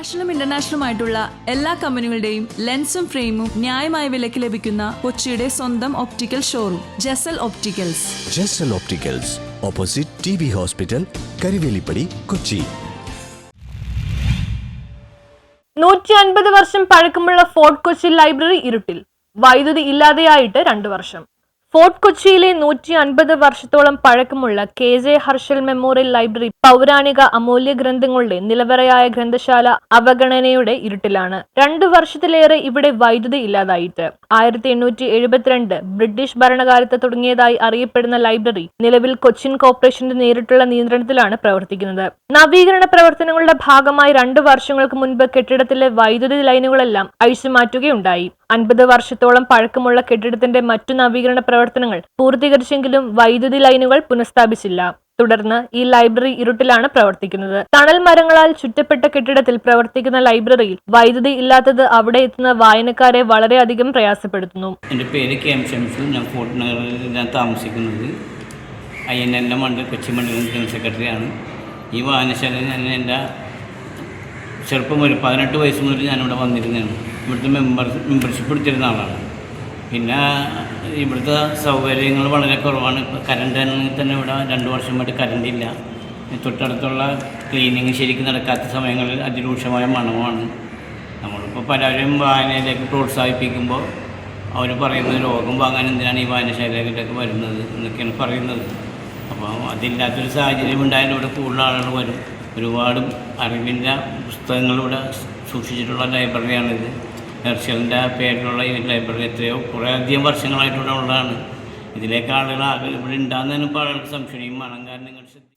നാഷണലും ഇന്റർനാഷണലും ആയിട്ടുള്ള എല്ലാ കമ്പനികളുടെയും ലെൻസും ഫ്രെയിമും ന്യായമായ വിലയ്ക്ക് ലഭിക്കുന്ന കൊച്ചിയുടെ സ്വന്തം optical showroom Jasal opticals Jasal opticals opposite T B hospital Karivelippady Kochi നൂറ്റി അൻപത് വർഷം പഴക്കമുള്ള ഫോർട്ട് കൊച്ചി ലൈബ്രറി ഇരുട്ടിൽ. വൈദ്യുതി ഇല്ലാതെയായിട്ട് രണ്ടു വർഷം. ഫോർട്ട് കൊച്ചിയിലെ നൂറ്റി അൻപത് വർഷത്തോളം പഴക്കമുള്ള K J Harshal memorial library പൗരാണിക അമൂല്യ ഗ്രന്ഥങ്ങളുടെ നിലവറയായ ഗ്രന്ഥശാല അവഗണനയുടെ ഇരുട്ടിലാണ്. രണ്ടു വർഷത്തിലേറെ ഇവിടെ വൈദ്യുതി ഇല്ലാതായിട്ട്. ആയിരത്തി എണ്ണൂറ്റി എഴുപത്തിരണ്ട് ബ്രിട്ടീഷ് ഭരണകാലത്ത് തുടങ്ങിയതായി അറിയപ്പെടുന്ന ലൈബ്രറി നിലവിൽ കൊച്ചിൻ കോർപ്പറേഷന്റെ നേരിട്ടുള്ള നിയന്ത്രണത്തിലാണ് പ്രവർത്തിക്കുന്നത്. നവീകരണ പ്രവർത്തനങ്ങളുടെ ഭാഗമായി രണ്ടു വർഷങ്ങൾക്ക് മുൻപ് കെട്ടിടത്തിലെ വൈദ്യുതി ലൈനുകളെല്ലാം അഴിച്ചുമാറ്റുകയുണ്ടായി. അൻപത് വർഷത്തോളം പഴക്കമുള്ള കെട്ടിടത്തിന്റെ മറ്റു നവീകരണ പ്രവർത്തനങ്ങൾ പൂർത്തീകരിച്ചെങ്കിലും വൈദ്യുതി ലൈനുകൾ പുനഃസ്ഥാപിച്ചില്ല. തുടർന്ന് ഈ ലൈബ്രറി ഇരുട്ടിലാണ് പ്രവർത്തിക്കുന്നത്. തണൽ മരങ്ങളാൽ ചുറ്റപ്പെട്ട കെട്ടിടത്തിൽ പ്രവർത്തിക്കുന്ന ലൈബ്രറിയിൽ വൈദ്യുതി ഇല്ലാത്തത് അവിടെ എത്തുന്ന വായനക്കാരെ വളരെയധികം പ്രയാസപ്പെടുത്തുന്നു. എന്റെ പേര് കെ എം ഷംസു. ഞാൻ ഫോർട്ട് നഗറിൽ ഞാൻ താമസിക്കുന്നത്. ഐ എൻ എൽ മണ്ഡലം കൊച്ചി മണ്ഡലം ജനറൽ സെക്രട്ടറിയാണ്. ഈ വായനശാല ഞാൻ എന്റെ ചെറുപ്പം ഒരു പതിനെട്ട് വയസ്സ് മുതൽ ഞാനിവിടെ വന്നിരുന്നതാണ്. ഇവിടുത്തെ മെമ്പർ മെമ്പർഷിപ്പ് എടുത്തിരുന്ന ആളാണ്. പിന്നെ ഇവിടുത്തെ സൗകര്യങ്ങൾ വളരെ കുറവാണ്. ഇപ്പോൾ കറണ്ട് ആണെങ്കിൽ തന്നെ ഇവിടെ രണ്ട് വർഷമായിട്ട് കറണ്ട് ഇല്ല. തൊട്ടടുത്തുള്ള ക്ലീനിങ് ശരിക്കും നടക്കാത്ത സമയങ്ങളിൽ അതിരൂക്ഷമായ മണമാണ് നമ്മളിപ്പോൾ പലരും വായനയിലേക്ക് പ്രോത്സാഹിപ്പിക്കുമ്പോൾ അവർ പറയുന്നത് രോഗം വാങ്ങാൻ എന്തിനാണ് ഈ വായനശാലയിലേക്ക് വരുന്നത് എന്നൊക്കെയാണ് പറയുന്നത്. അപ്പോൾ അതില്ലാത്തൊരു സാഹചര്യം ഉണ്ടായാലും ഇവിടെ കൂടുതൽ ആളുകൾ വരും. ഒരുപാട് അറിവിന്റെ പുസ്തകങ്ങളിവിടെ സൂക്ഷിച്ചിട്ടുള്ള ലൈബ്രറിയാണിത്. ഹെർഷലിന്റെ പേരിലുള്ള ഈ ലൈബ്രറി എത്രയോ കുറേ അധികം വർഷങ്ങളായിട്ട് ഇവിടെ ഉള്ളതാണ്. ഇതിലേക്ക് ആളുകൾ ഇവിടെ ഉണ്ടാകുന്നതിന് ഇപ്പോൾ ആളുകൾക്ക് സംശയം. മണം കാരണം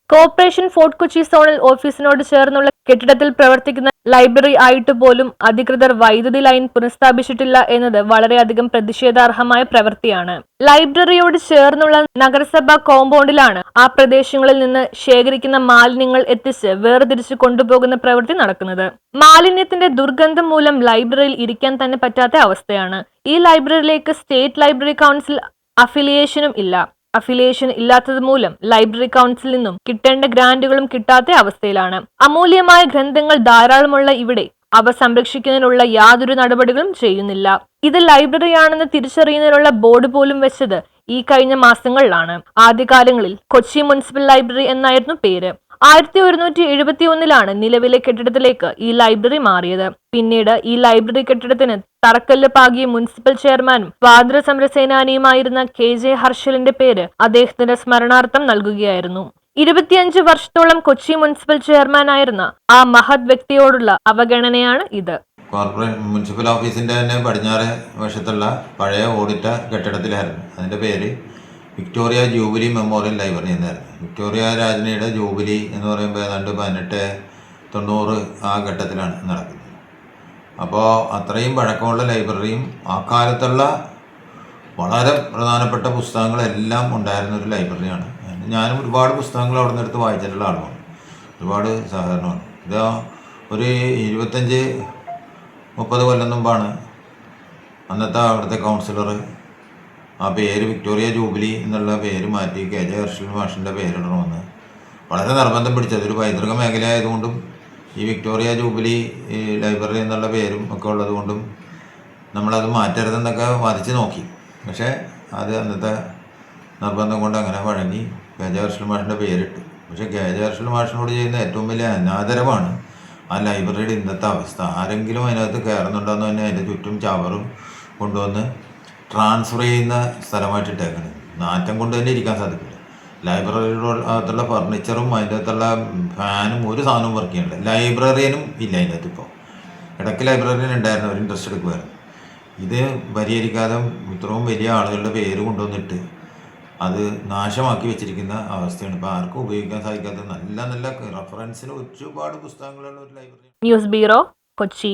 കോർപ്പറേഷൻ ഫോർട്ട് കൊച്ചി സോണൽ ഓഫീസിനോട് ചേർന്നുള്ള കെട്ടിടത്തിൽ പ്രവർത്തിക്കുന്ന ലൈബ്രറി ആയിട്ട് പോലും അധികൃതർ വൈദ്യുതി ലൈൻ പുനഃസ്ഥാപിച്ചിട്ടില്ല എന്നത് വളരെയധികം പ്രതിഷേധാർഹമായ പ്രവൃത്തിയാണ്. ലൈബ്രറിയോട് ചേർന്നുള്ള നഗരസഭാ കോമ്പൗണ്ടിലാണ് ആ പ്രദേശങ്ങളിൽ നിന്ന് ശേഖരിക്കുന്ന മാലിന്യങ്ങൾ എത്തിച്ച് വേർതിരിച്ച് കൊണ്ടുപോകുന്ന പ്രവൃത്തി നടക്കുന്നത്. മാലിന്യത്തിന്റെ ദുർഗന്ധം മൂലം ലൈബ്രറിയിൽ ഇരിക്കാൻ തന്നെ പറ്റാത്ത അവസ്ഥയാണ്. ഈ ലൈബ്രറിയിലേക്ക് സ്റ്റേറ്റ് ലൈബ്രറി കൗൺസിൽ അഫിലിയേഷനും ഇല്ല. അഫിലിയേഷൻ ഇല്ലാത്തത് മൂലം ലൈബ്രറി കൗൺസിൽ നിന്നും കിട്ടേണ്ട ഗ്രാന്റുകളും കിട്ടാത്ത അവസ്ഥയിലാണ്. അമൂല്യമായ ഗ്രന്ഥങ്ങൾ ധാരാളമുള്ള ഇവിടെ അവ സംരക്ഷിക്കുന്നതിനുള്ള യാതൊരു നടപടികളും ചെയ്യുന്നില്ല. ഇത് ലൈബ്രറിയാണെന്ന് തിരിച്ചറിയുന്നതിനുള്ള ബോർഡ് പോലും വെച്ചത് ഈ കഴിഞ്ഞ മാസങ്ങളിലാണ്. ആദ്യകാലങ്ങളിൽ കൊച്ചി മുനിസിപ്പൽ ലൈബ്രറി എന്നായിരുന്നു പേര്. ആയിരത്തി ഒരുന്നൂറ്റി എഴുപത്തി ഒന്നിലാണ് നിലവിലെ കെട്ടിടത്തിലേക്ക് ഈ ലൈബ്രറി മാറിയത്. പിന്നീട് ഈ ലൈബ്രറി കെട്ടിടത്തിന് തറക്കല്ല് പാകിയ മുനിസിപ്പൽ ചെയർമാനും സ്വാതന്ത്ര്യ സമര കെ ജെ ഹർഷലിന്റെ പേര് അദ്ദേഹത്തിന്റെ സ്മരണാർത്ഥം നൽകുകയായിരുന്നു. ഇരുപത്തിയഞ്ച് വർഷത്തോളം കൊച്ചി മുനിസിപ്പൽ ചെയർമാനായിരുന്ന ആ മഹത് വ്യക്തിയോടുള്ള അവഗണനയാണ് ഇത്. കോർപ്പറേറ്റ് മുനിസിപ്പൽ ഓഫീസിന്റെ തന്നെ പടിഞ്ഞാറ് വശത്തുള്ള പഴയ ഓടിട്ട കെട്ടിടത്തിലായിരുന്നു. അതിന്റെ പേര് വിക്ടോറിയ ജൂബിലി മെമ്മോറിയൽ ലൈബ്രറി എന്നായിരുന്നു. വിക്ടോറിയ രാജനയുടെ ജൂബിലി എന്ന് പറയുമ്പോൾ ഏതാണ്ട് പതിനെട്ട് തൊണ്ണൂറ് ആ ഘട്ടത്തിലാണ് നടക്കുന്നത്. അപ്പോൾ അത്രയും പഴക്കമുള്ള ലൈബ്രറിയും ആ കാലത്തുള്ള വളരെ പ്രധാനപ്പെട്ട പുസ്തകങ്ങളെല്ലാം ഉണ്ടായിരുന്ന ഒരു ലൈബ്രറിയാണ്. ഞാനും ഒരുപാട് പുസ്തകങ്ങൾ അവിടെ നിന്ന് എടുത്ത് വായിച്ചിട്ടുള്ള ആളുമാണ്. ഒരുപാട് സഹകരണമാണ്. ഇത് ഒരു ഇരുപത്തഞ്ച് മുപ്പത് കൊല്ലം മുമ്പാണ് അന്നത്തെ അവിടുത്തെ കൗൺസിലർ ആ പേര് വിക്ടോറിയ ജൂബിലി എന്നുള്ള പേര് മാറ്റി കെ ജെ ഹർഷൽ മാഷിന്റെ പേരിടണമെന്ന്. വളരെ നിർബന്ധം പിടിച്ചത് ഒരു പൈതൃക മേഖല ആയതുകൊണ്ടും ഈ വിക്ടോറിയ ജൂബിലി ലൈബ്രറി എന്നുള്ള പേരും ഒക്കെ ഉള്ളതുകൊണ്ടും നമ്മളത് മാറ്റരുതെന്നൊക്കെ വാദിച്ച് നോക്കി. പക്ഷേ അത് അന്നത്തെ നിർബന്ധം കൊണ്ട് അങ്ങനെ വഴങ്ങി കെ ജെ ഹർഷൽ മാഷിന്റെ പേരിട്ടു. പക്ഷേ കെ ജെ ഹർഷൽ മാഷിനോട് ചെയ്യുന്ന ഏറ്റവും വലിയ അനാദരവാണ് ആ ലൈബ്രറിയുടെ ഇന്നത്തെ അവസ്ഥ. ആരെങ്കിലും അതിനകത്ത് കയറുന്നുണ്ടോയെന്ന് തന്നെ അതിന്റെ ചുറ്റും ചവറും കൊണ്ടുവന്ന് ട്രാൻസ്ഫർ ചെയ്യുന്ന സ്ഥലമായിട്ട് ഇട്ടേക്കണത് നാറ്റം കൊണ്ട് തന്നെ ഇരിക്കാൻ സാധിക്കില്ല. ലൈബ്രറിയുടെ അകത്തുള്ള ഫർണിച്ചറും അതിന്റെ അകത്തുള്ള ഫാനും ഒരു സാധനവും വർക്ക് ചെയ്യണില്ല ലൈബ്രറിയനും ഇല്ല അതിന്റെ അകത്ത് ഇപ്പോൾ ഇടയ്ക്ക് ലൈബ്രറിയൻ ഉണ്ടായിരുന്നു ഒരു ഇൻട്രസ്റ്റ് എടുക്കുമായിരുന്നു ഇത് പരിഹരിക്കാതെ ഇത്രയും വലിയ ആളുകളുടെ പേര് കൊണ്ടുവന്നിട്ട് അത് നാശമാക്കി വെച്ചിരിക്കുന്ന അവസ്ഥയാണ്. ഇപ്പോൾ ആർക്കും ഉപയോഗിക്കാൻ സാധിക്കാത്ത നല്ല നല്ല റഫറൻസിന് ഒരുപാട് പുസ്തകങ്ങളുള്ള ഒരു ലൈബ്രറി ന്യൂസ് ബ്യൂറോ കൊച്ചി.